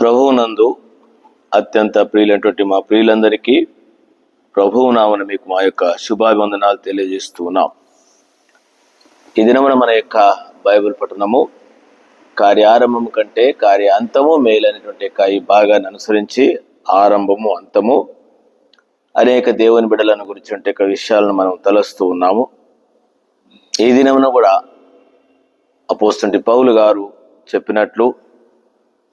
ప్రభువునందు అత్యంత ప్రియులైనటువంటి మా ప్రియులందరికీ ప్రభువు నామని మీకు మా యొక్క శుభాభివందనాలు తెలియజేస్తూ ఉన్నాం. ఈ దినమున మన యొక్క బైబిల్ పఠనము కార్యారంభము కంటే కార్యాంతము మేలైనటువంటి యొక్క ఈ భాగాన్ని అనుసరించి ఆరంభము అంతము అనేక దేవుని బిడ్డలను గురించినటువంటి యొక్క విషయాలను మనం తలస్తూ ఉన్నాము. ఈ దినమున కూడా అపోస్తుంటి పౌలు గారు చెప్పినట్లు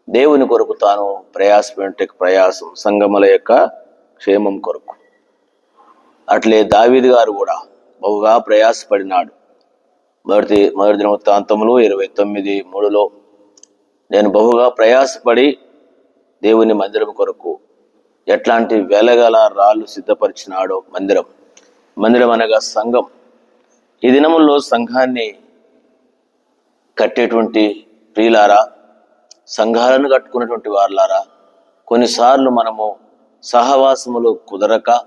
దేవుని కొరకు తాను ప్రయాసపడే ప్రయాసం సంగముల యొక్క క్షేమం కొరకు. అట్లే దావీదు గారు కూడా బహుగా ప్రయాసపడినాడు. మొదటి మొదటి దినవృత్తాంతములు ఇరవై తొమ్మిది మూడులో నేను బహుగా ప్రయాసపడి దేవుని మందిరం కొరకు ఎట్లాంటి వెలగల రాళ్ళు సిద్ధపరిచినాడో మందిరం. మందిరం అనగా సంఘం. ఈ దినముల్లో సంఘాన్ని కట్టేటువంటి ప్రియులారా సంఘాలను కట్టుకున్నటువంటి వారులారా కొన్నిసార్లు మనము సహవాసములు కుదరక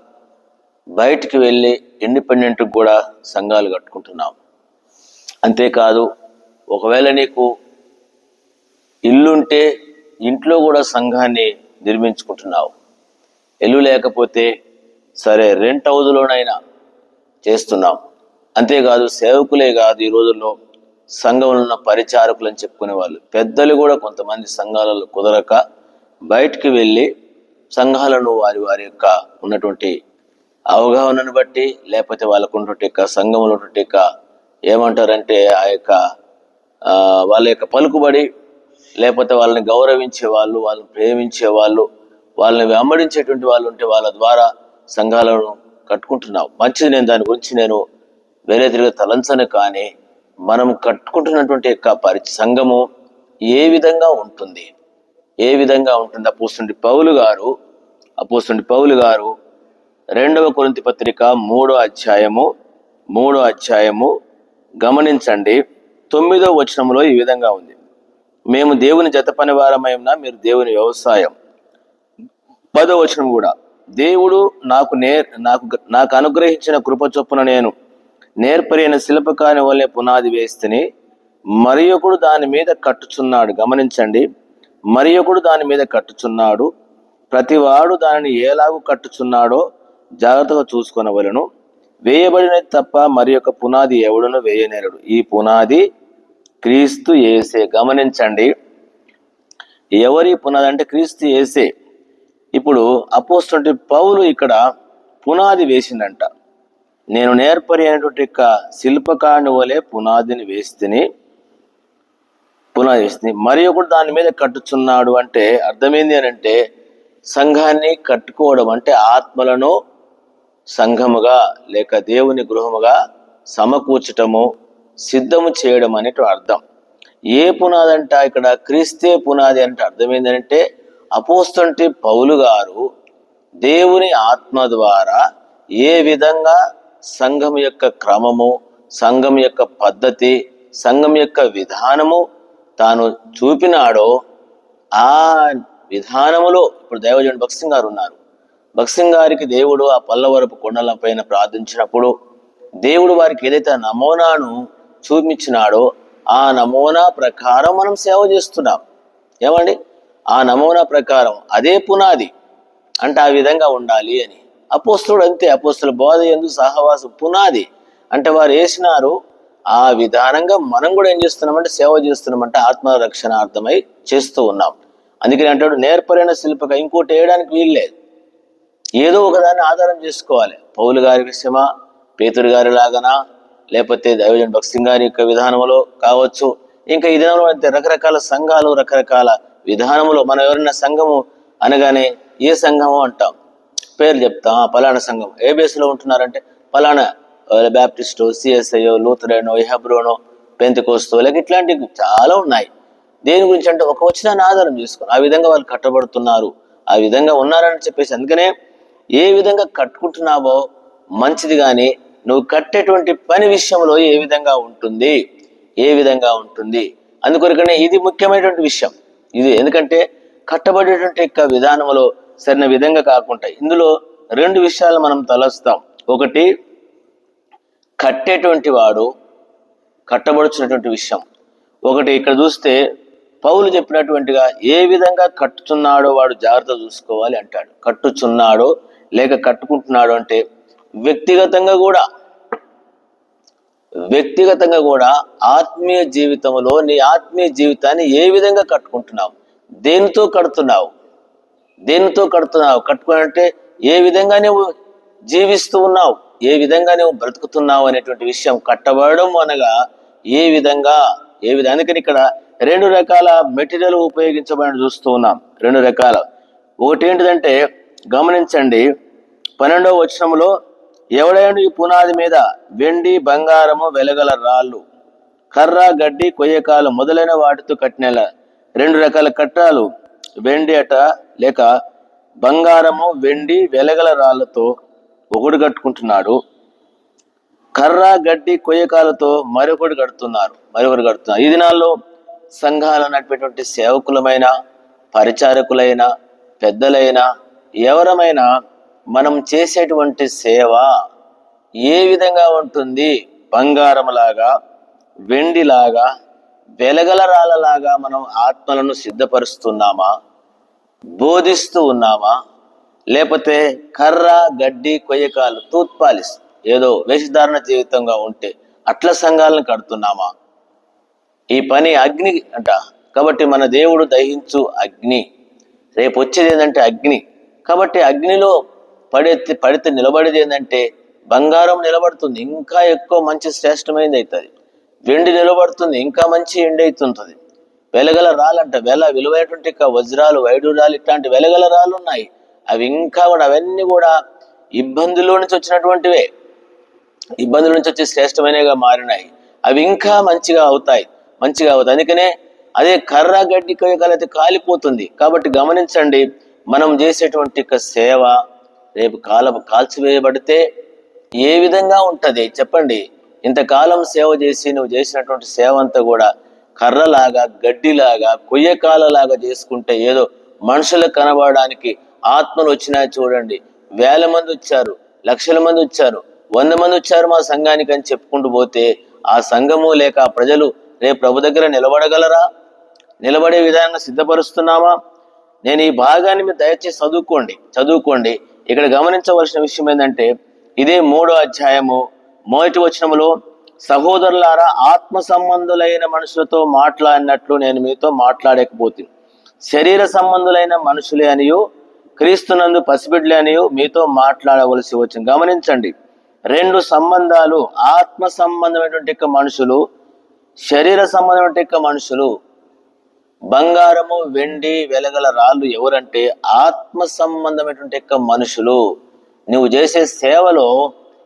బయటికి వెళ్ళి ఇండిపెండెంట్ కూడా సంఘాలు కట్టుకుంటున్నాం. అంతేకాదు ఒకవేళ నీకు ఇల్లుంటే ఇంట్లో కూడా సంఘాన్ని నిర్మించుకుంటున్నావు. ఇల్లు లేకపోతే సరే రెంట్ హౌజ్లోనైనా చేస్తున్నాం. అంతేకాదు సేవకులే కాదు ఈ రోజుల్లో సంఘంలో ఉన్న పరిచారకులు అని చెప్పుకునే వాళ్ళు పెద్దలు కూడా కొంతమంది సంఘాలలో కుదరక బయటికి వెళ్ళి సంఘాలను వారి వారి యొక్క ఉన్నటువంటి అవగాహనను బట్టి లేకపోతే వాళ్ళకు ఉన్నటువంటి యొక్క సంఘంలో ఉన్నటువంటి యొక్క ఏమంటారంటే ఆ యొక్క వాళ్ళ యొక్క పలుకుబడి లేకపోతే వాళ్ళని గౌరవించే వాళ్ళు వాళ్ళని ప్రేమించే వాళ్ళు వాళ్ళని వెంబడించేటువంటి వాళ్ళు ఉంటే వాళ్ళ ద్వారా సంఘాలను కట్టుకుంటున్నావు మంచిది నేను దాని గురించి నేను వేరే తిరిగి తలంచను కానీ మనం కట్టుకుంటున్నటువంటి యొక్క పరి సంఘము ఏ విధంగా ఉంటుంది? ఏ విధంగా ఉంటుంది? అపోస్తుండి పౌలు గారు అపోస్తుండి పౌలు గారు రెండవ కొరింథీ పత్రిక మూడో అధ్యాయము మూడో అధ్యాయము గమనించండి. తొమ్మిదో వచనంలో ఈ విధంగా ఉంది. మేము దేవుని జత పని వారమైనా మీరు దేవుని వ్యవసాయం. పదో వచనం కూడా. దేవుడు నాకు నే నాకు నాకు అనుగ్రహించిన కృప చొప్పున నేను నేర్పరైన శిల్పకాని వల్లే పునాది వేస్తుని మరి ఒకడు దాని మీద కట్టుచున్నాడు. గమనించండి. మరి ఒకడు దాని మీద కట్టుచున్నాడు. ప్రతివాడు దానిని ఎలాగూ కట్టుచున్నాడో జాగ్రత్తగా చూసుకునవలను. వేయబడినది తప్ప మరి యొక్క పునాది ఎవడను వేయనేరడు. ఈ పునాది క్రీస్తు ఏసే గమనించండి. ఎవరి పునాది అంటే క్రీస్తు ఏసే ఇప్పుడు అపోస్తుంటే పౌలు ఇక్కడ పునాది వేసిందంట నేను నేర్పరినటువంటి యొక్క శిల్పకాండ వలె పునాదిని వేస్తేని పునాది వేస్తుంది మరి ఒకటి దాని మీద కట్టుచున్నాడు అంటే అర్థమైంది అని అంటే సంఘాన్ని కట్టుకోవడం అంటే ఆత్మలను సంఘముగా లేక దేవుని గృహముగా సమకూర్చటము సిద్ధము చేయడం అనేటువంటి అర్థం. ఏ పునాది అంట ఇక్కడ క్రీస్తే పునాది అంటే అర్థమైందంటే అపోస్తుంటే పౌలు గారు దేవుని ఆత్మ ద్వారా ఏ విధంగా సంఘం యొక్క క్రమము సంఘం యొక్క పద్ధతి సంఘం యొక్క విధానము తాను చూపినాడో ఆ విధానములో ఇప్పుడు దైవజనుడు భక్సింగ్ గారు ఉన్నారు. భక్సింగ్ గారికి దేవుడు ఆ పల్లవరపు కొండల పైన ప్రార్థించినప్పుడు దేవుడు వారికి ఏదైతే నమూనాను చూపించినాడో ఆ నమూనా ప్రకారం మనం సేవ చేస్తున్నాం. ఏమండి? ఆ నమూనా ప్రకారం అదే పునాది అంటే ఆ విధంగా ఉండాలి అని. అపోస్తుడు అంతే. అపోస్తుల బోధ ఎందు సహవాసం పునాది. అంటే వారు వేసినారు ఆ విధానంగా మనం కూడా ఏం చేస్తున్నామంటే సేవ చేస్తున్నామంటే ఆత్మరక్షణార్థమై చేస్తూ ఉన్నాం. అందుకని అంటాడు నేర్పరైన శిల్పక ఇంకోటి వేయడానికి వీల్లేదు ఏదో ఒకదాన్ని ఆధారం చేసుకోవాలి. పౌలు గారి విషయమా పేతురు గారి లాగానా లేకపోతే దైవజన్ భక్సింగ్ గారి యొక్క విధానంలో కావచ్చు ఇంకా ఈ దినంలో అయితే రకరకాల సంఘాలు రకరకాల విధానములో మనం ఎవరైనా సంఘము అనగానే ఏ సంఘము అంటాం? పేరు చెప్తా. పలానా సంఘం. ఏ బేస్లో ఉంటున్నారంటే పలానా బ్యాప్టిస్టో సిఎస్ఐయో లూథరేనో ఎహబ్రోనో పెంతికోస్తో లేక ఇట్లాంటివి చాలా ఉన్నాయి. దేని గురించి అంటే ఒక వచనాన్ని ఆధారం చేసుకుని ఆ విధంగా వాళ్ళు కట్టబడుతున్నారు ఆ విధంగా ఉన్నారని చెప్పేసి అందుకనే ఏ విధంగా కట్టుకుంటున్నావో మంచిది కానీ నువ్వు కట్టేటువంటి పని విషయంలో ఏ విధంగా ఉంటుంది? ఏ విధంగా ఉంటుంది? అందుకొరకనే ఇది ముఖ్యమైనటువంటి విషయం. ఇది ఎందుకంటే కట్టబడేటువంటి యొక్క విధానంలో సరైన విధంగా కాకుండా ఇందులో రెండు విషయాలు మనం తలస్తాం. ఒకటి కట్టేటువంటి వాడు కట్టబడుచున్నటువంటి విషయం. ఒకటి ఇక్కడ చూస్తే పౌలు చెప్పినటువంటిగా ఏ విధంగా కట్టుచున్నాడో వాడు జాగ్రత్త చూసుకోవాలి అంటాడు. కట్టుచున్నాడో లేక కట్టుకుంటున్నాడు అంటే వ్యక్తిగతంగా కూడా వ్యక్తిగతంగా కూడా ఆత్మీయ జీవితంలో నీ ఆత్మీయ జీవితాన్ని ఏ విధంగా కట్టుకుంటున్నావు? దేనితో కడుతున్నావు? దేనితో కడుతున్నావు? కట్టుకోవాలంటే ఏ విధంగా నువ్వు జీవిస్తూ ఉన్నావు? ఏ విధంగా నువ్వు బ్రతుకుతున్నావు అనేటువంటి విషయం కట్టబడడం అనగా ఏ విధంగా? ఏ విధంగా? అందుకని ఇక్కడ రెండు రకాల మెటీరియల్ ఉపయోగించబడి చూస్తూ ఉన్నాం. రెండు రకాల. ఒకటి ఏంటిదంటే గమనించండి పన్నెండవ వచనంలో ఎవడైనా ఈ పునాది మీద వెండి బంగారము వెలగల రాళ్ళు కర్ర గడ్డి కొయ్యకాలు మొదలైన వాటితో కట్టిన రెండు రకాల కట్టాలు. వెండి అట లేక బంగారము వెండి వెలగల రాళ్ళతో ఒకడు కట్టుకుంటున్నాడు. కర్ర గడ్డి కొయ్యకాలతో మరొకడు కడుతున్నారు మరొకడు కడుతున్నారు. ఈ దినాల్లో సంఘాలు నడిపేటువంటి సేవకులమైన పరిచారకులైన పెద్దలైన ఎవరమైనా మనం చేసేటువంటి సేవ ఏ విధంగా ఉంటుంది? బంగారంలాగా వెండిలాగా వెలగల రాళ్ళలాగా మనం ఆత్మలను సిద్ధపరుస్తున్నామా? బోధిస్తూ ఉన్నామా? లేకపోతే కర్ర గడ్డి కొయ్యకాలు తూత్పాలిస్ ఏదో వేషధారణ జీవితంగా ఉంటే అట్ల సంఘాలను కడుతున్నామా? ఈ పని అగ్ని అంట. కాబట్టి మన దేవుడు దహించు అగ్ని. రేపు వచ్చేది ఏంటంటే అగ్ని. కాబట్టి అగ్నిలో పడే పడితే నిలబడేది ఏంటంటే బంగారం నిలబడుతుంది. ఇంకా ఎక్కువ మంచి శ్రేష్టమైనది అవుతుంది వెండి నిలబడుతుంది. ఇంకా మంచి ఎండి అవుతుంటుంది వెలగల రాళ్ళంట. వెల విలువైనటువంటి వజ్రాలు వైడూరాలు ఇట్లాంటి వెలగల రాళ్ళు ఉన్నాయి. అవి ఇంకా కూడా అవన్నీ కూడా ఇబ్బందుల నుంచి వచ్చినటువంటివే. ఇబ్బందుల నుంచి వచ్చి శ్రేష్టమైనవిగా మారినాయి. అవి ఇంకా మంచిగా అవుతాయి. మంచిగా అవుతాయి. అందుకనే అదే కర్ర గడ్డి కొయ్యకాలైతే కాలిపోతుంది. కాబట్టి గమనించండి మనం చేసేటువంటి సేవ రేపు కాలం కాల్చివేయబడితే ఏ విధంగా ఉంటుంది? చెప్పండి. ఇంతకాలం సేవ చేసి నువ్వు చేసినటువంటి సేవ అంతా కూడా కర్రలాగా గడ్డిలాగా కొయ్యకాలలాగా చేసుకుంటే ఏదో మనుషులకు కనబడడానికి ఆత్మలు వచ్చినాయి చూడండి. వేల మంది వచ్చారు లక్షల మంది వచ్చారు వంద మంది వచ్చారు మా సంఘానికి అని చెప్పుకుంటూ పోతే ఆ సంఘము లేక ఆ ప్రజలు రేపు ప్రభు దగ్గర నిలబడగలరా? నిలబడే విధానంగా సిద్ధపరుస్తున్నామా? నేను ఈ భాగాన్ని మీరు దయచేసి చదువుకోండి చదువుకోండి. ఇక్కడ గమనించవలసిన విషయం ఏంటంటే ఇదే మూడో అధ్యాయము మొదటి వచనములో సహోదరులారా ఆత్మ సంబంధులైన మనుషులతో మాట్లాడినట్లు నేను మీతో మాట్లాడకపోతే శరీర సంబంధులైన మనుషులే అనియు క్రీస్తునందు పసిబిడ్లే అనియు మీతో మాట్లాడవలసి వచ్చింది. గమనించండి రెండు సంబంధాలు ఆత్మ సంబంధమైనటువంటి మనుషులు శరీర సంబంధమైనటువంటి మనుషులు బంగారము వెండి వెలగల రాళ్ళు ఎవరంటే ఆత్మ సంబంధమైనటువంటి మనుషులు. నువ్వు చేసే సేవలో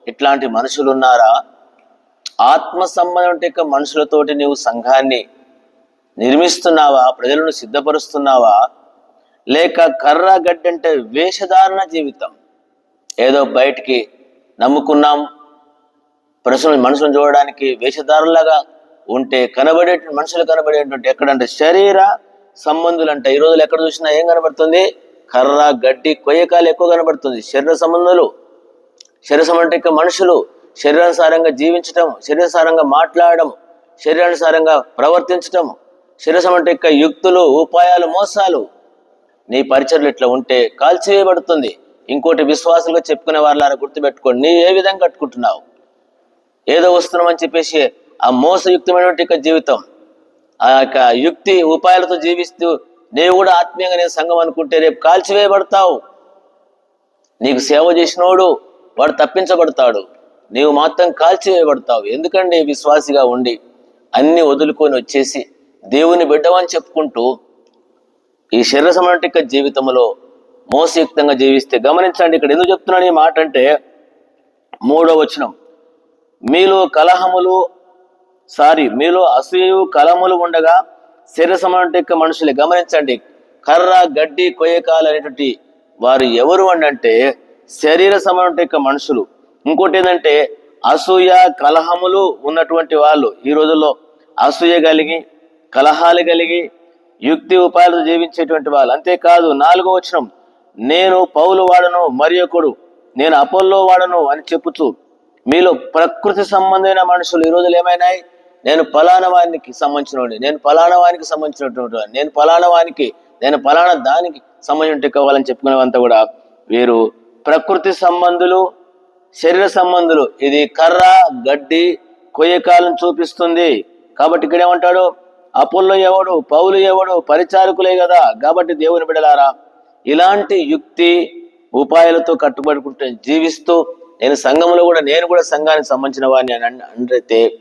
ఇట్లాంటి మనుషులు ఉన్నారా ఆత్మ సంబంధం యొక్క మనుషులతోటి నీవు సంఘాన్ని నిర్మిస్తున్నావా ప్రజలను సిద్ధపరుస్తున్నావా? లేక కర్ర గడ్డంటే వేషధారణ జీవితం. ఏదో బయటికి నమ్ముకున్నాం ప్రశ్నలు మనుషులను చూడడానికి వేషధారులాగా ఉంటే కనబడే మనుషులు కనబడేటువంటి ఎక్కడంటే శరీర సంబంధులు అంట ఈ రోజులు ఎక్కడ చూసినా ఏం కనబడుతుంది? కర్ర గడ్డి కొయ్యకాలు ఎక్కువ కనబడుతుంది. శరీర సంబంధాలు. శరీర సంబంధం మనుషులు శరీరానుసారంగా జీవించటం శరీరానుసారంగా మాట్లాడడం శరీరానుసారంగా ప్రవర్తించటం శరీర సంబంధం యొక్క యుక్తులు ఉపాయాలు మోసాలు. నీ పరిచర్లు ఇట్లా ఉంటే కాల్చివేయబడుతుంది. ఇంకోటి విశ్వాసులుగా చెప్పుకునే వాళ్ళని గుర్తుపెట్టుకోండి నీ ఏ విధంగా కట్టుకుంటున్నావు? ఏదో వస్తున్నామని చెప్పేసి ఆ మోసయుక్తమైనటువంటి యొక్క జీవితం. ఆ యొక్క యుక్తి ఉపాయాలతో జీవిస్తూ నీవు కూడా ఆత్మీయంగా నేను సంఘం అనుకుంటే రేపు కాల్చివేయబడతావు. నీకు సేవ చేసినోడు వాడు తప్పించబడతాడు. నీవు మాత్రం కాల్చివేయబడతావు. ఎందుకండి విశ్వాసిగా ఉండి అన్ని వదులుకొని వచ్చేసి దేవుని బిడ్డవని చెప్పుకుంటూ ఈ శరీర సమటిక జీవితంలో మోసయుక్తంగా జీవిస్తే గమనించండి ఇక్కడ ఎందుకు చెప్తున్నాను ఈ మాట అంటే మూడో వచనం. మీలో కలహములు సారీ మీలో అసూయు కలహములు ఉండగా శరీర సమాంటి మనుషులు మనుషులే గమనించండి. కర్ర గడ్డి కొయ్యకాలు అనేటువంటి వారు ఎవరు అని అంటే శరీర సమాంటి మనుషులు. ఇంకోటి ఏంటంటే అసూయ కలహములు ఉన్నటువంటి వాళ్ళు ఈ రోజుల్లో అసూయ కలిగి కలహాలు కలిగి యుక్తి ఉపాయాలతో జీవించేటువంటి వాళ్ళు అంతేకాదు నాలుగో వచనం నేను పౌలు వాడను మరి ఒకడు నేను అపోల్లో వాడను అని చెప్పుచు మీలో ప్రకృతి సంబంధమైన మనుషులు ఈ రోజులు ఏమైనాయి నేను పలానా వానికి సంబంధించిన నేను పలానా వానికి సంబంధించినటువంటి వాడిని. నేను పలానా వానికి నేను పలానా దానికి సంబంధించి కావాలని చెప్పుకునేవంతా కూడా వీరు ప్రకృతి సంబంధులు శరీర సంబంధులు. ఇది కర్ర గడ్డి కొయ్యకాలను చూపిస్తుంది. కాబట్టి ఇక్కడ ఏమంటాడు? అపుల్లో ఎవడు? పౌలు ఎవడు? పరిచారకులే కదా. కాబట్టి దేవుని బిడలారా ఇలాంటి యుక్తి ఉపాయాలతో కట్టుబడుకుంటూ జీవిస్తూ నేను సంఘంలో కూడా నేను కూడా సంఘానికి సంబంధించిన వాడిని అని అన్- అంటే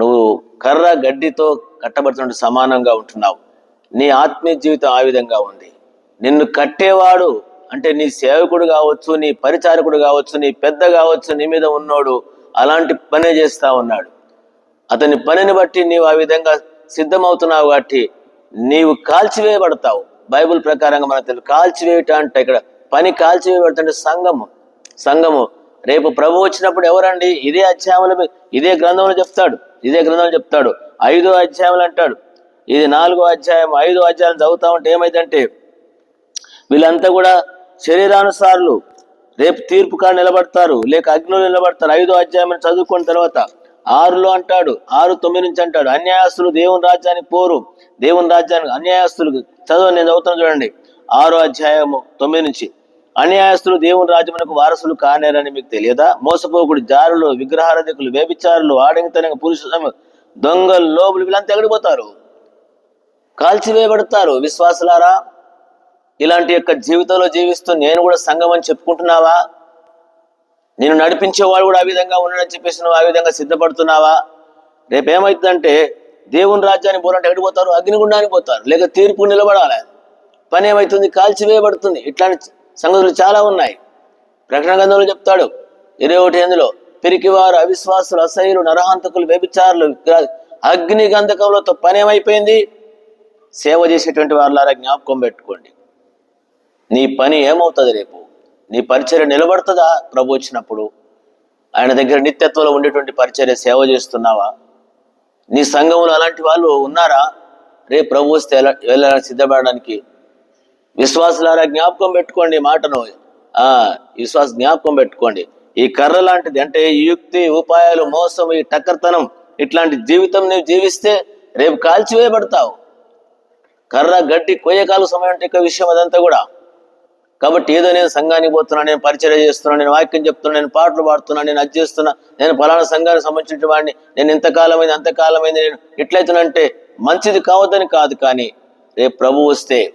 నువ్వు కర్ర గడ్డితో కట్టబడుతున్న సమానంగా ఉంటున్నావు. నీ ఆత్మీయ జీవితం ఆ విధంగా ఉంది. నిన్ను కట్టేవాడు అంటే నీ సేవకుడు కావచ్చు నీ పరిచారకుడు కావచ్చు నీ పెద్ద కావచ్చు నీ మీద ఉన్నోడు అలాంటి పనే చేస్తా ఉన్నాడు. అతని పనిని బట్టి నీవు ఆ విధంగా సిద్ధమవుతున్నావు కాబట్టి నీవు కాల్చివేయబడతావు. బైబిల్ ప్రకారంగా మనకు తెలుసు. కాల్చివేయట అంటే ఇక్కడ పని కాల్చివేయబడుతుంటే సంఘము సంఘము. రేపు ప్రభు వచ్చినప్పుడు ఎవరండి? ఇదే అధ్యాయంలో ఇదే గ్రంథంలో చెప్తాడు. ఇదే గ్రంథంలో చెప్తాడు. ఐదో అధ్యాయంలో అంటాడు. ఇది నాలుగో అధ్యాయం ఐదో అధ్యాయం చదువుతా ఉంటే ఏమైందంటే వీళ్ళంతా కూడా శరీరానుసారులు రేపు తీర్పు కాడ నిలబడతారు లేక అగ్నిలో నిలబడతారు. ఐదో అధ్యాయం చదువుకున్న తర్వాత ఆరులో అంటాడు ఆరు తొమ్మిది నుంచి అంటాడు అన్యాయస్తులు దేవుని రాజ్యానికి పోరు దేవుని రాజ్యానికి అన్యాయస్తులు చదువు నేను చదువుతాను చూడండి. ఆరో అధ్యాయము తొమ్మిది నుంచి అన్యాయస్తులు దేవుని రాజ్యమునకు వారసులు కానేరని మీకు తెలియదా? మోసపోకుడు జారులు విగ్రహారధికులు వేభిచారులు ఆడంగితనంగా పురుషులు దొంగలు లోబులు వీళ్ళంతా ఎగడిపోతారు. కాల్చివేయబడతారు. విశ్వాసులారా ఇలాంటి యొక్క జీవితంలో జీవిస్తూ నేను కూడా సంఘం అని చెప్పుకుంటున్నావా? నేను నడిపించేవాడు కూడా ఆ విధంగా ఉన్నాడని చెప్పేసి నువ్వు ఆ విధంగా సిద్ధపడుతున్నావా? రేపేమవుతుందంటే దేవుని రాజ్యాన్ని పోరంటే ఎక్కడికి పోతారు? అగ్నిగుండానికి పోతారు. లేక తీర్పు నిలబడాలి. పని ఏమవుతుంది కాల్చివేయబడుతుంది. ఇట్లాంటి సంగతులు చాలా ఉన్నాయి. ప్రకటన గ్రంథంలో చెప్తాడు. ఇరవై ఒకటి ఎందులో పిరికివారు అవిశ్వాసులు అసహ్యులు నరహంతకులు వ్యభిచారులు అగ్ని గంధకంలో పని ఏమైపోయింది? సేవ చేసేటువంటి వారిలారా జ్ఞాపకం పెట్టుకోండి. నీ పని ఏమవుతుంది రేపు? నీ పరిచర్య నిలబడుతుందా? ప్రభు వచ్చినప్పుడు ఆయన దగ్గర నిత్యత్వంలో ఉండేటువంటి పరిచర్య సేవ చేస్తున్నావా? నీ సంఘంలో అలాంటి వాళ్ళు ఉన్నారా? రేపు ప్రభు వస్తే ఎలా వెళ్ళాలని సిద్ధపడడానికి? విశ్వాసులారా జ్ఞాపకం పెట్టుకోండి మాటను. ఆ విశ్వాస జ్ఞాపకం పెట్టుకోండి. ఈ కర్ర లాంటిది అంటే యుక్తి ఉపాయాలు మోసం ఈ టక్కర్తనం ఇట్లాంటి జీవితం నువ్వు జీవిస్తే రేపు కాల్చివేయబడతావు. కర్ర గడ్డి కొయ్యకాలు సమయం అంటే విషయం అదంతా కూడా. కాబట్టి ఏదో నేను సంఘానికి పోతున్నా నేను పరిచయం చేస్తున్నా నేను వాక్యం చెప్తున్నా నేను పాటలు పాడుతున్నా నేను అది చేస్తున్నా నేను ఫలానా సంఘానికి సంబంధించిన వాడిని నేను ఇంతకాలమైంది అంతకాలమైంది నేను ఇట్లయితున్నంటే మంచిది కావద్దని కాదు కానీ రేపు ప్రభు వస్తే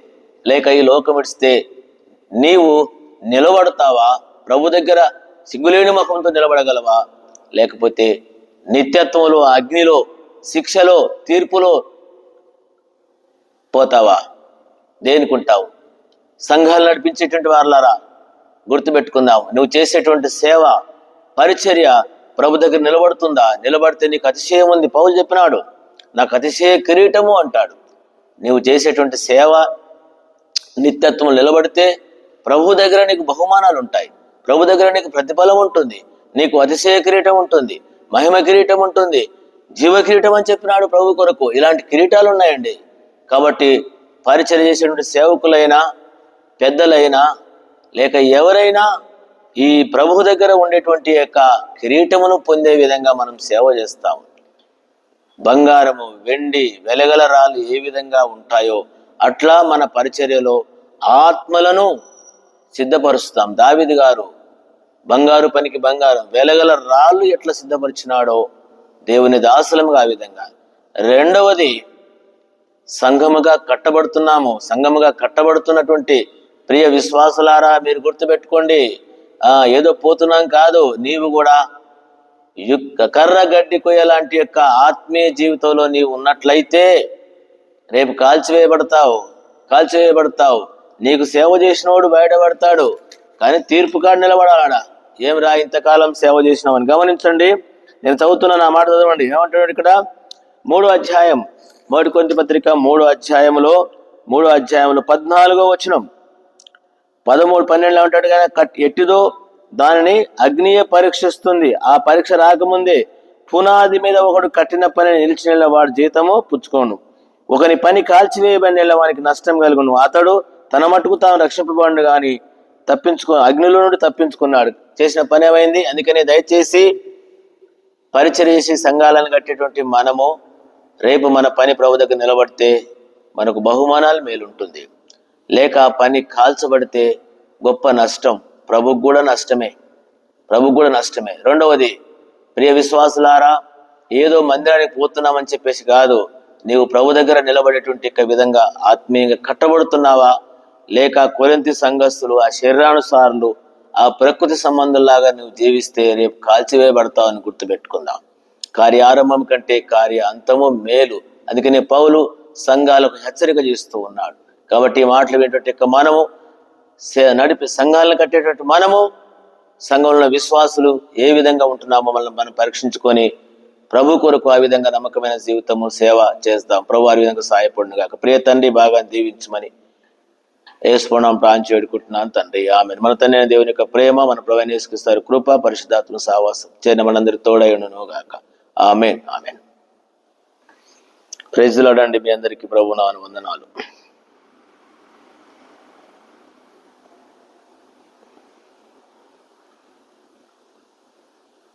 లేక ఈ లోకం ఇడిస్తే నీవు నిలబడతావా? ప్రభు దగ్గర సిగ్గులేని ముఖంతో నిలబడగలవా? లేకపోతే నిత్యత్వంలో అగ్నిలో శిక్షలో తీర్పులో పోతావా? దేనికుంటావు? సంఘాలు నడిపించేటువంటి వారులారా గుర్తుపెట్టుకుందాం. నువ్వు చేసేటువంటి సేవ పరిచర్య ప్రభు దగ్గర నిలబడుతుందా? నిలబడితే నీకు అతిశయం ఉంది. పౌలు చెప్పినాడు నాకు అతిశయ కిరీటము అంటాడు. నువ్వు చేసేటువంటి సేవ నిత్యత్వం నిలబడితే ప్రభు దగ్గర నీకు బహుమానాలు ఉంటాయి. ప్రభు దగ్గర నీకు ప్రతిఫలం ఉంటుంది. నీకు అతిశయ కిరీటం ఉంటుంది. మహిమ కిరీటం ఉంటుంది. జీవ కిరీటం అని చెప్పినాడు ప్రభు కొరకు. ఇలాంటి కిరీటాలు ఉన్నాయండి. కాబట్టి పరిచయం చేసేటువంటి సేవకులైనా పెద్దలైనా లేక ఎవరైనా ఈ ప్రభు దగ్గర ఉండేటువంటి యొక్క కిరీటమును పొందే విధంగా మనం సేవ చేస్తాం బంగారము వెండి వెలగల రాళ్ళు ఏ విధంగా ఉంటాయో అట్లా మన పరిచర్యలో ఆత్మలను సిద్ధపరుస్తాం. దావిది గారు బంగారు పనికి బంగారం వెలగల రాళ్ళు ఎట్లా సిద్ధపరిచినాడో దేవుని దాసులముగా ఆ విధంగా. రెండవది సంఘముగా కట్టబడుతున్నాము. సంఘముగా కట్టబడుతున్నటువంటి ప్రియ విశ్వాసులారా మీరు గుర్తుపెట్టుకోండి. ఆ ఏదో పోతున్నాం కాదు నీవు కూడా యుక్క కర్ర గడ్డి కొయ్య లాంటి యొక్క ఆత్మీయ జీవితంలో నీవు ఉన్నట్లయితే రేపు కాల్చివేయబడతావు కాల్చివేయబడతావు. నీకు సేవ చేసినోడు బయటపడతాడు కానీ తీర్పు కాడు నిలబడాలడా ఏం రా ఇంతకాలం సేవ చేసినావని గమనించండి. నేను చదువుతున్నాను నా మాట చదవండి. ఏమంటాడు ఇక్కడ? మూడో అధ్యాయం మొదటి కొంత పత్రిక మూడో అధ్యాయంలో మూడో అధ్యాయంలో పద్నాలుగో వచనం. పదమూడు పన్నెండులో ఉంటాడు కానీ కట్ ఎట్టిదో దానిని అగ్నియే పరీక్షిస్తుంది. ఆ పరీక్ష రాకముందే పునాది మీద ఒకడు కట్టిన పని నిలిచిన వాడి జీతము పుచ్చుకోను. ఒకని పని కాల్చివేయబడిన వానికి నష్టం కలుగును. అతడు తన మటుకు తాను రక్షింపబడి కానీ తప్పించుకో అగ్నిలో నుండి తప్పించుకున్నాడు. చేసిన పని ఏమైంది? అందుకనే దయచేసి పరిచర్యేసి సంఘాలను కట్టేటువంటి మనము రేపు మన పని ప్రభు దగ్గర నిలబడితే మనకు బహుమానాలు మేలుంటుంది. లేక ఆ పని కాల్చబడితే గొప్ప నష్టం. ప్రభుకు కూడా నష్టమే. ప్రభుకు కూడా నష్టమే. రెండవది ప్రియ విశ్వాసులారా ఏదో మందిరానికి పోతున్నామని చెప్పేసి కాదు నీవు ప్రభు దగ్గర నిలబడేటువంటి విధంగా ఆత్మీయంగా కట్టబడుతున్నావా? లేక కొరింతి సంఘస్థులు ఆ శరీరానుసారులు ఆ ప్రకృతి సంబంధంలాగా నువ్వు జీవిస్తే రేపు కాల్చివేయబడతావు అని గుర్తుపెట్టుకుందాం. కార్యారంభం కంటే కార్య అంతము మేలు. అందుకనే పౌలు సంఘాలకు హెచ్చరిక చేస్తూ ఉన్నాడు. కాబట్టి ఈ మాటలు వినేటువంటి యొక్క మనము సే- నడిపి సంఘాలను కట్టేటట్టు మనము సంఘంలో విశ్వాసులు ఏ విధంగా ఉంటున్నామో మనల్ని మనం పరీక్షించుకొని ప్రభు కొరకు ఆ విధంగా నమ్మకమైన జీవితము సేవ చేస్తాం. ప్రభు ఆ విధంగా సహాయపడును కాక ప్రియ తండ్రి బాగా దీవించమని వేసుకోవడం ప్రాంచి వేడుకుంటున్నాను తండ్రి. ఆమె మన తండ్రి దేవుని యొక్క ప్రేమ మన ప్రవేశిస్తారు కృప పరిశుద్ధాత్మ సావాసం చేరిన మనందరి తోడైను గాక. ఆమెన్. ఆమెన్. ప్రైజ్లాడండి మీ అందరికీ ప్రభు నా వందనాలు.